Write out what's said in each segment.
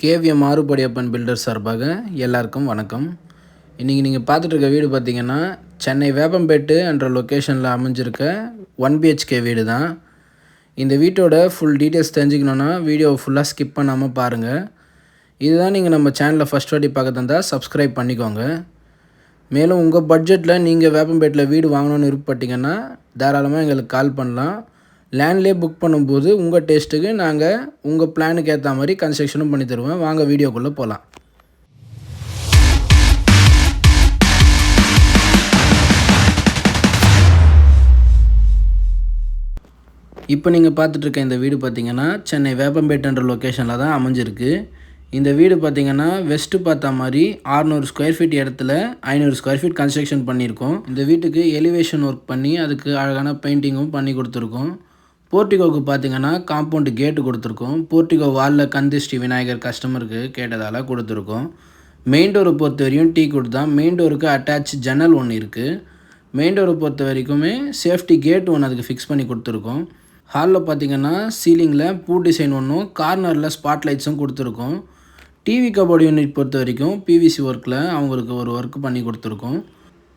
KVM மாறுபடியப்பன் filter சார்பாக எல்லாருக்கும் வணக்கம். இன்றைக்கி நீங்கள் பார்த்துட்ருக்க வீடு பார்த்தீங்கன்னா சென்னை வேப்பம்பேட்டு என்ற லொக்கேஷனில் அமைஞ்சிருக்க ஒன் பிஹெச்கே வீடு தான். இந்த வீட்டோட ஃபுல் டீட்டெயில்ஸ் தெரிஞ்சுக்கணுன்னா வீடியோவை ஃபுல்லாக ஸ்கிப் பண்ணாமல் பாருங்கள் இதுதான் நீங்கள் நம்ம சேனலில் ஃபஸ்ட் வாட்டி பார்க்க தந்தால் சப்ஸ்கிரைப் பண்ணிக்கோங்க. மேலும் உங்கள் பட்ஜெட்டில் நீங்கள் வேப்பம்பேட்டில் வீடு வாங்கணும்னு விருப்பப்பட்டீங்கன்னா தாராளமாக எங்களுக்கு கால் பண்ணலாம். லேண்ட்லேயே புக் பண்ணும்போது உங்கள் டேஸ்ட்டுக்கு நாங்கள் உங்கள் பிளானுக்கு ஏற்ற மாதிரி கன்ஸ்ட்ரக்ஷனும் பண்ணி தருவேன் வாங்க வீடியோக்குள்ளே போகலாம் இப்போ நீங்கள் பார்த்துட்ருக்க இந்த வீடு பார்த்தீங்கன்னா சென்னை வேப்பம்பேட்டுன்ற லொக்கேஷனில் தான் அமைஞ்சிருக்கு. இந்த வீடு பார்த்தீங்கன்னா வெஸ்ட்டு பார்த்த மாதிரி ஆறுநூறு ஸ்கொயர் ஃபீட் இடத்துல ஐநூறு ஸ்கொயர் ஃபீட் கன்ஸ்ட்ரக்ஷன் பண்ணியிருக்கோம். இந்த வீட்டுக்கு எலிவேஷன் ஒர்க் பண்ணி அதுக்கு அழகான பெயிண்டிங்கும் பண்ணி கொடுத்துருக்கோம். போர்ட்டிகோவுக்கு பார்த்தீங்கன்னா காம்பவுண்டு கேட்டு கொடுத்துருக்கோம். போர்ட்டிகோ வாலில் ஸ்ரீ விநாயகர் கஸ்டமருக்கு கேட்டதால் கொடுத்துருக்கோம். மெயின் டோரை பொறுத்த வரையும் டீ குட் தான். மெயின் டோருக்கு அட்டாச் ஜன்னல் ஒன்று இருக்குது மெயின் டோரை பொறுத்த வரைக்குமே சேஃப்டி கேட் ஒன்று அதுக்கு ஃபிக்ஸ் பண்ணி கொடுத்துருக்கோம். ஹாலில் பார்த்தீங்கன்னா சீலிங்கில் பூ டிசைன் ஒன்றும் கார்னரில் ஸ்பாட் லைட்ஸும் கொடுத்துருக்கோம். டிவி கபோர்டு யூனிட் பொறுத்த வரைக்கும் பிவிசி ஒர்க்கில் அவங்களுக்கு ஒரு ஒர்க் பண்ணி கொடுத்துருக்கோம்.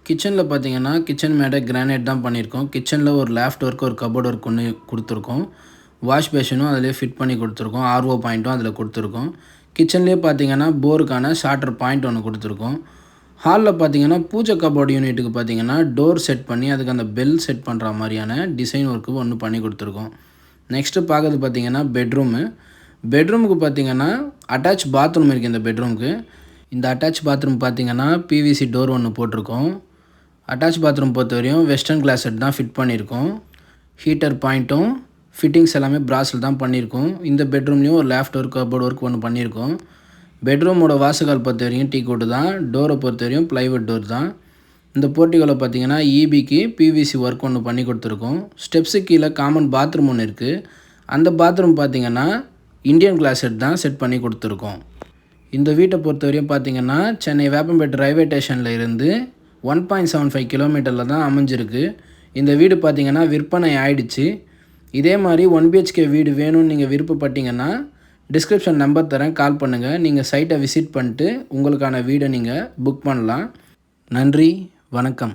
கிச்சனில் பார்த்தீங்கன்னா கிச்சன் மேடை கிரானைட் தான் பண்ணியிருக்கோம். கிச்சனில் ஒரு லேஃப்ட் ஒர்க் ஒரு கபோர்ட் ஒர்க் ஒன்று கொடுத்துருக்கோம். வாஷ் பேஷனும் அதிலே ஃபிட் பண்ணி கொடுத்துருக்கோம். ஆர்ஓ பாயிண்ட்டும் அதில் கொடுத்துருக்கோம். கிச்சன்லேயே பார்த்தீங்கன்னா போருக்கான ஷார்ட்டர் பாயிண்ட் ஒன்று கொடுத்துருக்கோம். ஹாலில் பார்த்தீங்கன்னா பூஜை கபோர்டு யூனிட்டுக்கு பார்த்தீங்கன்னா டோர் செட் பண்ணி அதுக்கு அந்த பெல் செட் பண்ணுற மாதிரியான டிசைன் ஒர்க்கு ஒன்று பண்ணி கொடுத்துருக்கோம். நெக்ஸ்ட்டு பார்க்குறது பார்த்தீங்கன்னா பெட்ரூமு பெட்ரூமுக்கு பார்த்தீங்கன்னா அட்டாச் பாத்ரூம் இருக்குது இந்த பெட்ரூமுக்கு இந்த அட்டாச் பாத்ரூம் பார்த்தீங்கன்னா பிவிசி டோர் ஒன்று போட்டிருக்கோம். அட்டாச் பாத்ரூம் பொறுத்த வரையும் வெஸ்டர்ன் கிளாஸ் செட் தான் ஃபிட் பண்ணியிருக்கோம். ஹீட்டர் பாயிண்ட்டும் ஃபிட்டிங்ஸ் எல்லாமே பிராஸில் தான் பண்ணியிருக்கோம். இந்த பெட்ரூம்லேயும் ஒரு லேஃப்ட் ஒர்க் கபோர்ட் ஒர்க் ஒன்று பண்ணியிருக்கோம். பெட்ரூமோட வாசகால் பொறுத்த வரையும் டீ கோட்டு தான். டோரை பொறுத்த வரையும் ப்ளைவுட் டோர் தான். இந்த போர்ட்டிகளில் பார்த்தீங்கன்னா இபிக்கு பிவிசி ஒர்க் ஒன்று பண்ணி கொடுத்துருக்கோம். ஸ்டெப்ஸு கீழே காமன் பாத்ரூம் ஒன்று இருக்குது அந்த பாத்ரூம் பார்த்தீங்கன்னா இந்தியன் கிளாஸ் செட் தான் செட் பண்ணி கொடுத்துருக்கோம். இந்த வீட்டை பொறுத்த வரையும் பார்த்தீங்கன்னா சென்னை வேப்பம்பேட்டை ரயில்வே ஸ்டேஷனில் இருந்து ஒன் பாயிண்ட் செவன் ஃபைவ் கிலோமீட்டரில் தான் அமைஞ்சிருக்கு. இந்த வீடு பார்த்தீங்கன்னா விற்பனை ஆயிடுச்சு. இதே மாதிரி ஒன் பிஹெச்கே வீடு வேணும்னு நீங்கள் விருப்பப்பட்டீங்கன்னா டிஸ்கிரிப்ஷன் நம்பர் தரேன் கால் பண்ணுங்கள் நீங்கள் சைட்டை விசிட் பண்ணிட்டு உங்களுக்கான வீடை நீங்கள் புக் பண்ணலாம். நன்றி வணக்கம்.